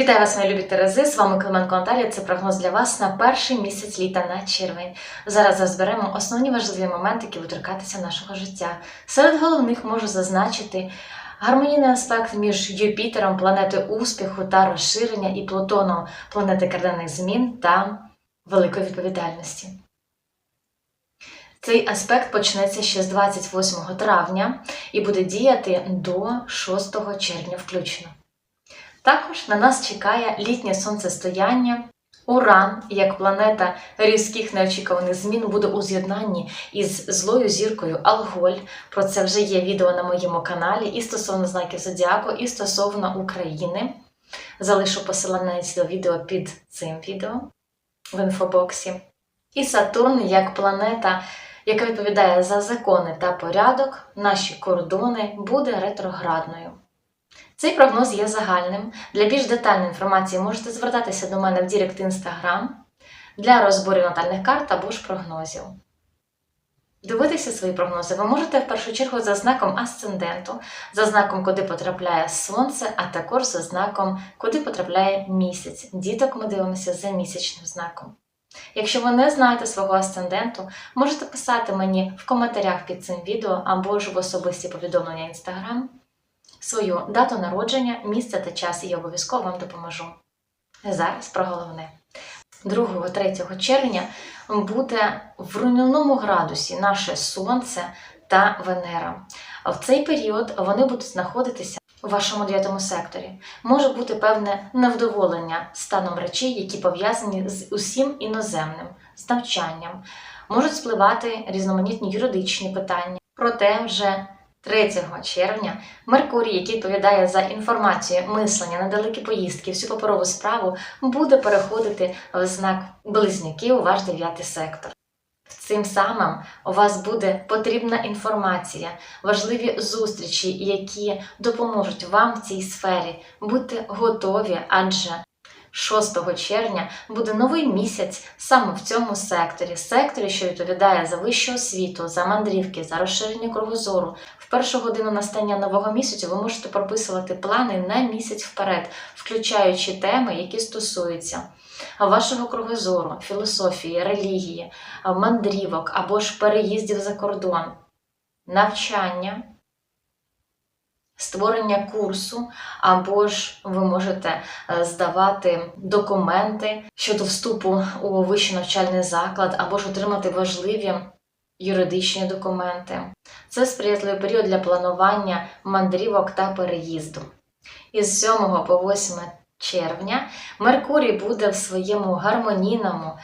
Вітаю вас, мої любі Терези! З вами Клименко Наталія. Це прогноз для вас на перший місяць літа на червень. Зараз розберемо основні важливі моменти, які торкатися нашого життя. Серед головних можу зазначити гармонійний аспект між Юпітером, планетою успіху та розширення, і Плутоном, планети кардинальних змін та великої відповідальності. Цей аспект почнеться ще з 28 травня і буде діяти до 6 червня включно. Також на нас чекає літнє сонцестояння. Уран, як планета різких неочікуваних змін, буде у з'єднанні із злою зіркою Алголь. Про це вже є відео на моєму каналі і стосовно знаків Зодіаку, і стосовно України. Залишу посилання ці відео під цим відео в інфобоксі. І Сатурн, як планета, яка відповідає за закони та порядок, наші кордони, буде ретроградною. Цей прогноз є загальним. Для більш детальної інформації можете звертатися до мене в Дірект Інстаграм для розборів натальних карт або ж прогнозів. Дивитися свої прогнози ви можете в першу чергу за знаком асценденту, за знаком, куди потрапляє сонце, а також за знаком, куди потрапляє місяць. Діток ми дивимося за місячним знаком. Якщо ви не знаєте свого асценденту, можете писати мені в коментарях під цим відео або ж в особисті повідомлення Instagram свою дату народження, місце та час, і я обов'язково вам допоможу. Зараз про головне. 2-3 червня буде в руйнівному градусі наше Сонце та Венера. В цей період вони будуть знаходитися у вашому дев'ятому секторі. Може бути певне невдоволення станом речей, які пов'язані з усім іноземним, з навчанням. Можуть спливати різноманітні юридичні питання. Проте вже 3 червня Меркурій, який відповідає за інформацію, мислення на далекі поїздки, всю паперову справу, буде переходити в знак близнюки у ваш дев'ятий сектор. Цим самим у вас буде потрібна інформація, важливі зустрічі, які допоможуть вам в цій сфері. Будьте готові, адже 6 червня буде новий місяць саме в цьому секторі, секторі, що відповідає за вищу освіту, за мандрівки, за розширення кругозору. В першу годину настання нового місяця ви можете прописувати плани на місяць вперед, включаючи теми, які стосуються вашого кругозору, філософії, релігії, мандрівок або ж переїздів за кордон, навчання створення курсу, або ж ви можете е, здавати документи щодо вступу у вищий навчальний заклад, або ж отримати важливі юридичні документи. Це сприятливий період для планування мандрівок та переїзду. Із 7 по 8 червня Меркурій буде в своєму гармонійному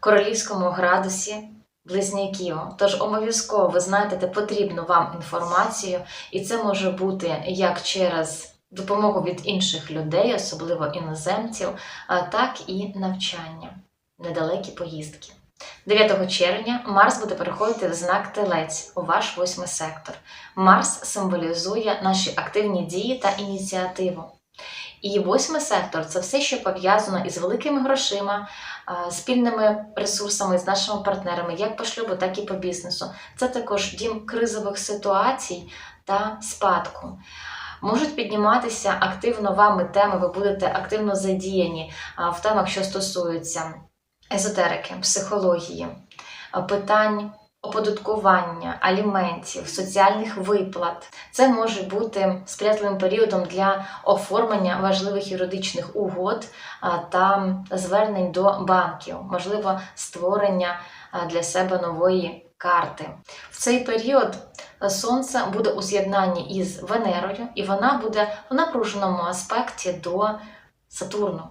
королівському градусі близняків. Тож обов'язково ви знайдете потрібну вам інформацію, і це може бути як через допомогу від інших людей, особливо іноземців, так і навчання, недалекі поїздки. 9 червня Марс буде переходити в знак Телець у ваш восьмий сектор. Марс символізує наші активні дії та ініціативу. І восьмий сектор це все, що пов'язано із великими грошима, спільними ресурсами з нашими партнерами, як по шлюбу, так і по бізнесу. Це також дім кризових ситуацій та спадку. Можуть підніматися активно вами теми, ви будете активно задіяні в темах, що стосуються езотерики, психології, питань оподаткування, аліментів, соціальних виплат. Це може бути сприятливим періодом для оформлення важливих юридичних угод та звернень до банків, можливо, створення для себе нової карти. В цей період Сонце буде у з'єднанні із Венерою, і вона буде в напруженому аспекті до Сатурну.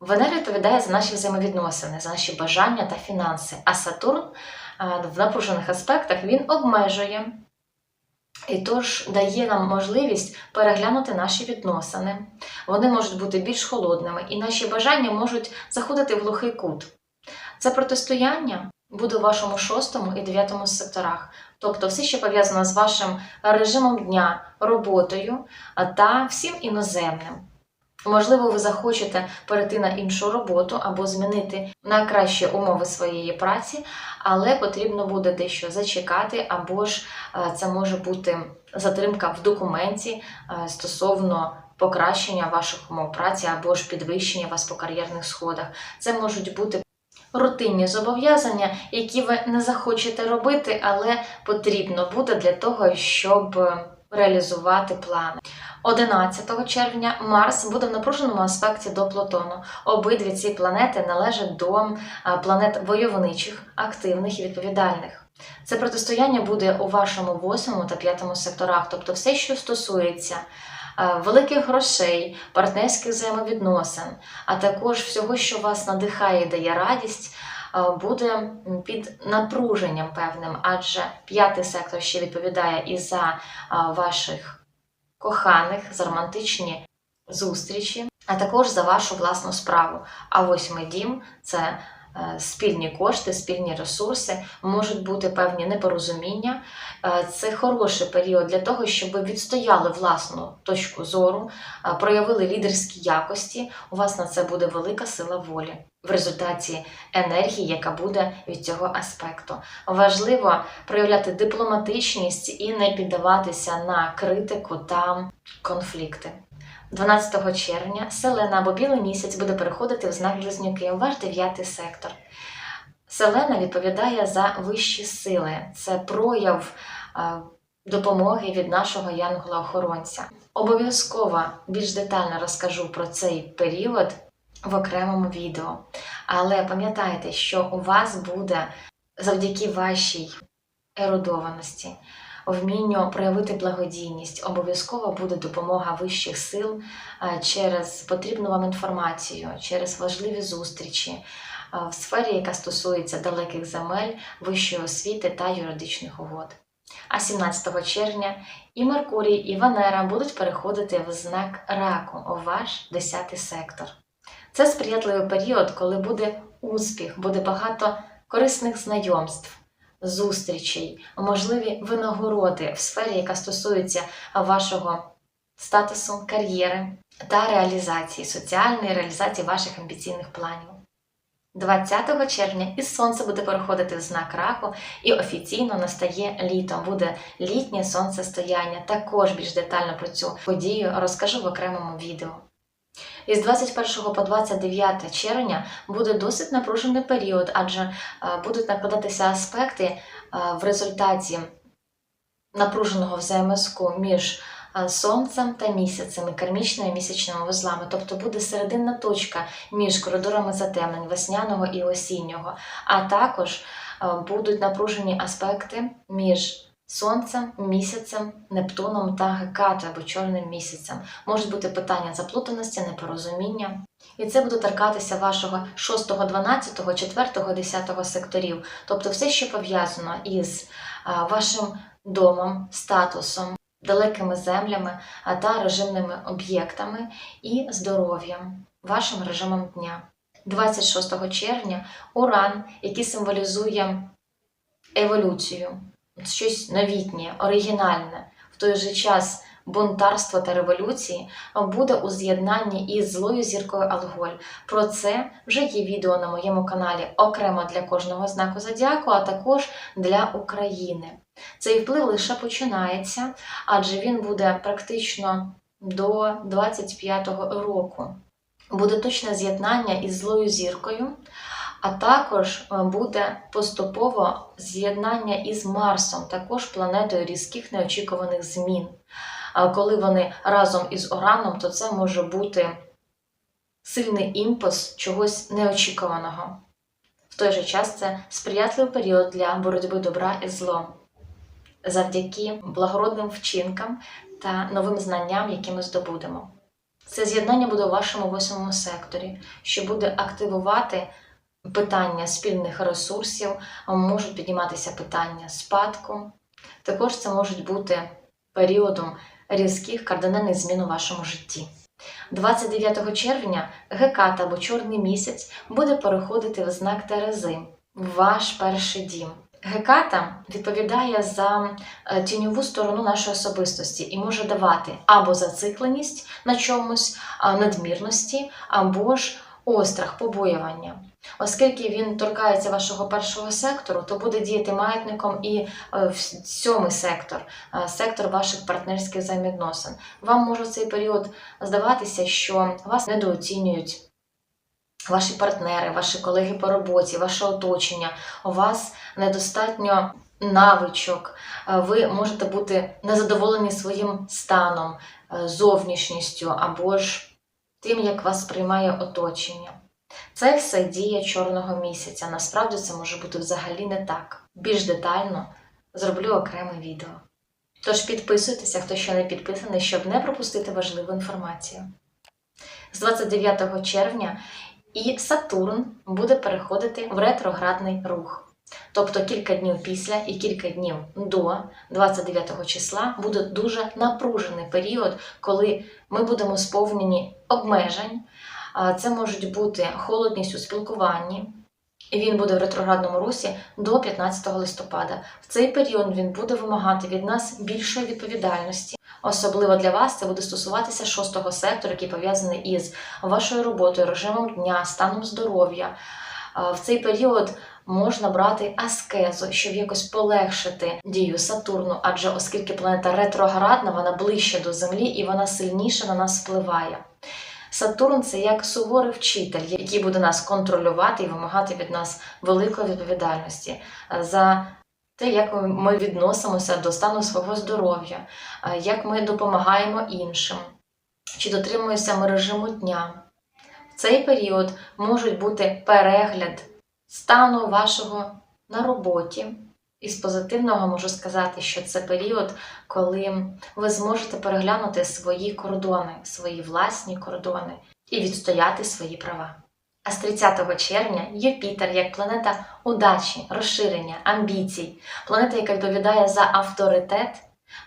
Венера відповідає за наші взаємовідносини, за наші бажання та фінанси, а Сатурн в напружених аспектах він обмежує і тож дає нам можливість переглянути наші відносини. Вони можуть бути більш холодними, і наші бажання можуть заходити в глухий кут. Це протистояння буде у вашому шостому і дев'ятому секторах, тобто все, що пов'язано з вашим режимом дня, роботою та всім іноземним. Можливо, ви захочете перейти на іншу роботу або змінити на кращі умови своєї праці, але потрібно буде дещо зачекати, або ж е, це може бути затримка в документі е, стосовно покращення ваших умов праці або ж підвищення вас по кар'єрних сходах. Це можуть бути рутинні зобов'язання, які ви не захочете робити, але потрібно буде для того, щоб е, реалізувати плани. 11 червня Марс буде в напруженому аспекті до Плутону. Обидві ці планети належать до е, планет войовничих, активних і відповідальних. Це протистояння буде у вашому 8 та 5 секторах, тобто все, що стосується е, великих грошей, партнерських взаємовідносин, а також всього, що вас надихає і дає радість, е, буде під напруженням певним, адже п'ятий сектор ще відповідає і за ваших коханих, за романтичні зустрічі, а також за вашу власну справу. А восьмий дім це спільні кошти, спільні ресурси, можуть бути певні непорозуміння. Е, Це хороший період для того, щоб відстояли власну точку зору, е, проявили лідерські якості. У вас на це буде велика сила волі в результаті енергії, яка буде від цього аспекту. Важливо проявляти дипломатичність і не піддаватися на критику та конфлікти. 12 червня Селена або білий місяць буде переходити в знак близнюки, ваш дев'ятий сектор. Селена відповідає за вищі сили, це прояв е, допомоги від нашого янгола-охоронця. Обов'язково більш детально розкажу про цей період в окремому відео. Але пам'ятайте, що у вас буде завдяки вашій ерудованості, вмінню проявити благодійність, обов'язково буде допомога вищих сил е, через потрібну вам інформацію, через важливі зустрічі е, в сфері, яка стосується далеких земель, вищої освіти та юридичних угод. А 17 червня і Меркурій, і Венера будуть переходити в знак раку у ваш 10 сектор. Це сприятливий період, коли буде успіх, буде багато корисних знайомств, зустрічей, можливі винагороди в сфері, яка стосується вашого статусу, кар'єри та реалізації, соціальної реалізації ваших амбіційних планів. 20 червня і сонце буде переходити в знак раку, і офіційно настає літом. Буде літнє сонцестояння. Також більш детально про цю подію розкажу в окремому відео. Із 21 по 29 червня буде досить напружений період, адже е, будуть накладатися аспекти е, в результаті напруженого взаємозв'язку між е, сонцем та місяцем і кармічними місячними вузлами. Тобто буде серединна точка між коридорами затемнень весняного і осіннього, а також будуть напружені аспекти між Сонцем, місяцем, Нептуном та Гекатою або чорним місяцем. Можуть бути питання заплутаності, непорозуміння. І це буде торкатися вашого 6, 12, 4, 10 секторів. Тобто все, що пов'язано із вашим домом, статусом, далекими землями та режимними об'єктами і здоров'ям, вашим режимом дня. 26 червня Уран, який символізує еволюцію щось новітнє, оригінальне, в той же час бунтарство та революції буде у з'єднанні із злою зіркою Алголь. Про це вже є відео на моєму каналі окремо для кожного знаку зодіаку, а також для України. Цей вплив лише починається, адже він буде практично до 25-го року. Буде точне з'єднання із злою зіркою а також е, буде поступово з'єднання із Марсом, також планетою різких неочікуваних змін. Коли вони разом із Ораном, то це може бути сильний імпульс чогось неочікуваного. В той же час це сприятливий період для боротьби добра і злом, завдяки благородним вчинкам та новим знанням, які ми здобудемо. Це з'єднання буде у вашому восьмому секторі, що буде активувати питання спільних ресурсів, можуть підніматися питання спадку. Також це можуть бути періодом різких кардинальних змін у вашому житті. 29 червня Геката або Чорний місяць буде переходити в знак Терези, ваш перший дім. Геката відповідає за е, тіньову сторону нашої особистості і може давати або зацикленість на чомусь, надмірності, або ж острах, побоювання. Оскільки він торкається вашого першого сектору, то буде діяти маятником і е, сьомий сектор, е, сектор ваших партнерських взаємовідносин. Вам може в цей період здаватися, що вас недооцінюють. Ваші партнери, ваші колеги по роботі, ваше оточення, у вас недостатньо навичок, е, ви можете бути незадоволені своїм станом, зовнішністю або ж тим, як вас сприймає оточення. Це все дія чорного місяця. Насправді це може бути взагалі не так. Більш детально зроблю окреме відео. Тож підписуйтеся, хто ще не підписаний, щоб не пропустити важливу інформацію. З 29 червня і Сатурн буде переходити в ретроградний рух. Тобто кілька днів після і кілька днів до 29 числа буде дуже напружений період, коли ми будемо сповнені обмежень. Це можуть бути холодність у спілкуванні. Він буде в ретроградному русі до 15 листопада. В цей період він буде вимагати від нас більшої відповідальності. Особливо для вас це буде стосуватися шостого сектору, який пов'язаний із вашою роботою, режимом дня, станом здоров'я. В цей період можна брати аскезу, щоб якось полегшити дію Сатурну, адже оскільки планета ретроградна, вона ближче до Землі і вона сильніше на нас впливає. Сатурн це як суворий вчитель, який буде нас контролювати і вимагати від нас великої відповідальності е, за те, як ми- відносимося до стану свого здоров'я, е, як ми допомагаємо іншим, чи дотримуємося ми режиму дня. В цей період можуть бути перегляд стану вашого на роботі. Із позитивного можу сказати, що це період, коли ви зможете переглянути свої кордони, свої власні кордони і відстояти свої права. А з 30 червня Юпітер, як планета удачі, розширення, амбіцій, планета, яка відповідає за авторитет,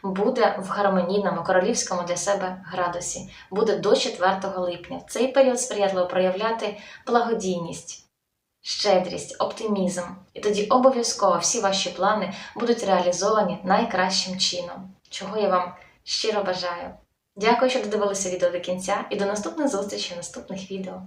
буде в гармонійному королівському для себе градусі, буде до 4 липня. В цей період сприятливо проявляти благодійність щедрість, оптимізм, і тоді обов'язково всі ваші плани будуть реалізовані найкращим чином, чого я вам щиро бажаю. Дякую, що додивилися відео до кінця, і до наступних зустрічей в наступних відео.